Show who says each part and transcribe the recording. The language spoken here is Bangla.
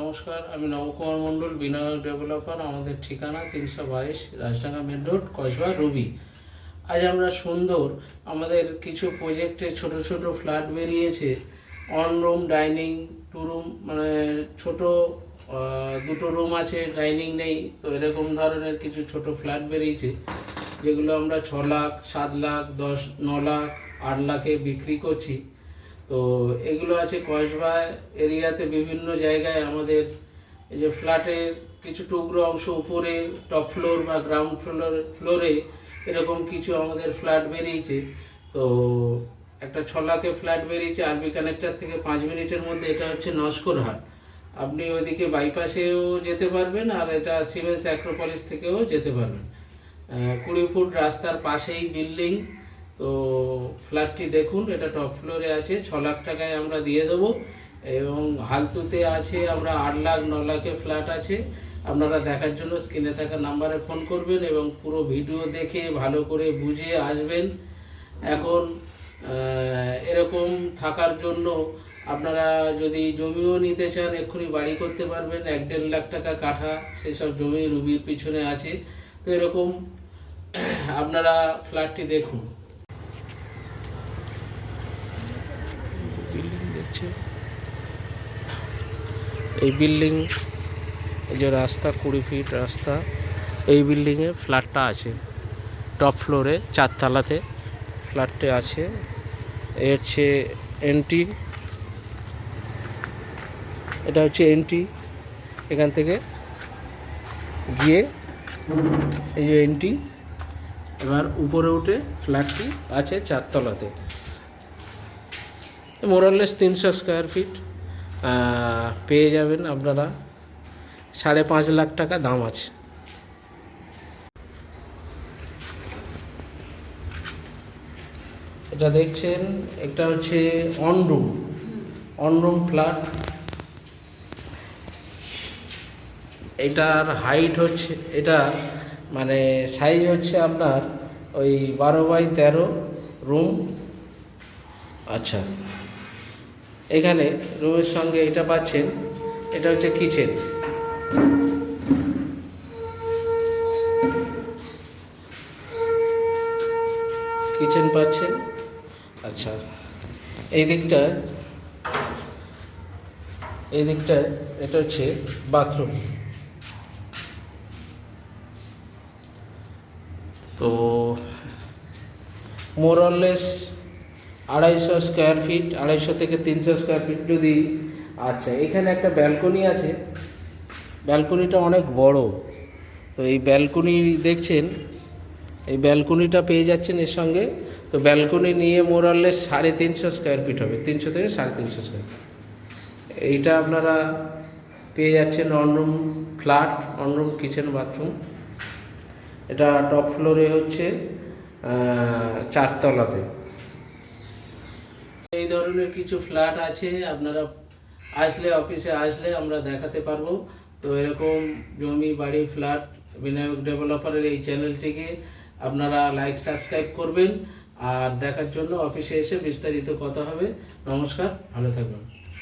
Speaker 1: নমস্কার, আমি নবকুমার মণ্ডল বিনায়ক ডেভেলপার, আমাদের ঠিকানা তিনশো বাইশ Rajdanga main road, Kasba, Ruby. আজ আমরা সুন্দর, আমাদের কিছু প্রজেক্টে ছোট ছোট ফ্ল্যাট বেরিয়েছে। One room dining two room মানে ছোট দুটো রুম আছে ডাইনিং নেই, তো এরকম ধরনের কিছু ছোট ফ্ল্যাট বেরিয়েছে, যেগুলো আমরা ছ লাখ, সাত লাখ, দশ, ন লাখ, আট লাখে বিক্রি করছি। তো এগুলো আছে কসবা এরিয়াতে বিভিন্ন জায়গায় আমাদের এই যে ফ্ল্যাটের কিছু টুকরো অংশ উপরে টপ ফ্লোর বা গ্রাউন্ড ফ্লোর ফ্লোরে এরকম কিছু আমাদের ফ্ল্যাট বেরিয়েছে। তো একটা ছ লাখে ফ্ল্যাট বেরিয়েছে, আরবি কানেক্টার থেকে পাঁচ মিনিটের মধ্যে। এটা হচ্ছে নস্করহাট আপনি ওইদিকে বাইপাসেও যেতে পারবেন আর এটা সিমেন্স অ্যাক্রোপলিস থেকেও যেতে পারবেন। কুড়ি ফুট রাস্তার পাশেই বিল্ডিং তো ফ্ল্যাটটি দেখুন, এটা টপ ফ্লোরে আছে, ছ লাখ টাকায় আমরা দিয়ে দেবো। এবং হালতুতে আছে আমরা আট লাখ, ন লাখে ফ্ল্যাট আছে। আপনারা দেখার জন্য স্ক্রিনে থাকা নাম্বারে ফোন করবেন এবং পুরো ভিডিও দেখে, ভালো করে বুঝে আসবেন। এখন এরকম থাকার জন্য আপনারা যদি জমিও নিতে চান, এক্ষুনি বাড়ি করতে পারবেন। এক দেড় লাখ টাকা কাঠা সেসব জমি, রুবির পিছনে আছে। তো এরকম, আপনারা ফ্ল্যাটটি দেখুন। দেখছে এই বিল্ডিং যে রাস্তা, কুড়ি ফিট রাস্তা, এই বিল্ডিংয়ে ফ্ল্যাটটা আছে। টপ ফ্লোরে চারতলাতে ফ্ল্যাটটি আছে। এ হচ্ছে এন্ট্রি এটা হচ্ছে এন্ট্রি এখান থেকে গিয়ে এই যে এন্ট্রি এবার উপরে উঠে ফ্ল্যাটটি আছে চারতলাতে। মোরাললেস তিনশো স্কোয়ার ফিট পেয়ে যাবেন আপনারা। সাড়ে পাঁচ লাখ টাকা দাম আছে। এটা দেখছেন এটা হচ্ছে one room one room flat এটার হাইট হচ্ছে এটা মানে সাইজ হচ্ছে আপনার ওই বারো বাই তেরো রুম আচ্ছা। এখানে রুমের সঙ্গে এটা পাচ্ছেন এটা হচ্ছে কিচেন। কিচেন পাচ্ছেন আচ্ছা এই দিকটা এই দিকটা এটা হচ্ছে বাথরুম। তো মোরলেস আড়াইশো স্কোয়ার ফিট আড়াইশো থেকে তিনশো স্কোয়ার ফিট যদি আচ্ছা এখানে একটা ব্যালকনি আছে। ব্যালকনিটা অনেক বড়। তো এই ব্যালকনি দেখছেন? এই ব্যালকনিটা পেয়ে যাচ্ছেন এর সঙ্গে। তো ব্যালকনি নিয়ে মোরাললেস সাড়ে তিনশো স্কোয়ার ফিট হবে। তিনশো থেকে সাড়ে তিনশো স্কোয়ার এইটা আপনারা পেয়ে যাচ্ছেন one room flat one room kitchen bathroom এটা টপ ফ্লোরে হচ্ছে চারতলাতে। এই ধরনের কিছু ফ্ল্যাট আছে, আপনারা আসলে, অফিসে আসলে আমরা দেখাতে পারব। তো এরকম জমি, বাড়ি, ফ্ল্যাট বিনায়ক ডেভেলপারের এই চ্যানেলটিকে আপনারা লাইক সাবস্ক্রাইব করবেন। আর দেখার জন্য অফিসে এসে বিস্তারিত কথা হবে। নমস্কার, ভালো থাকবেন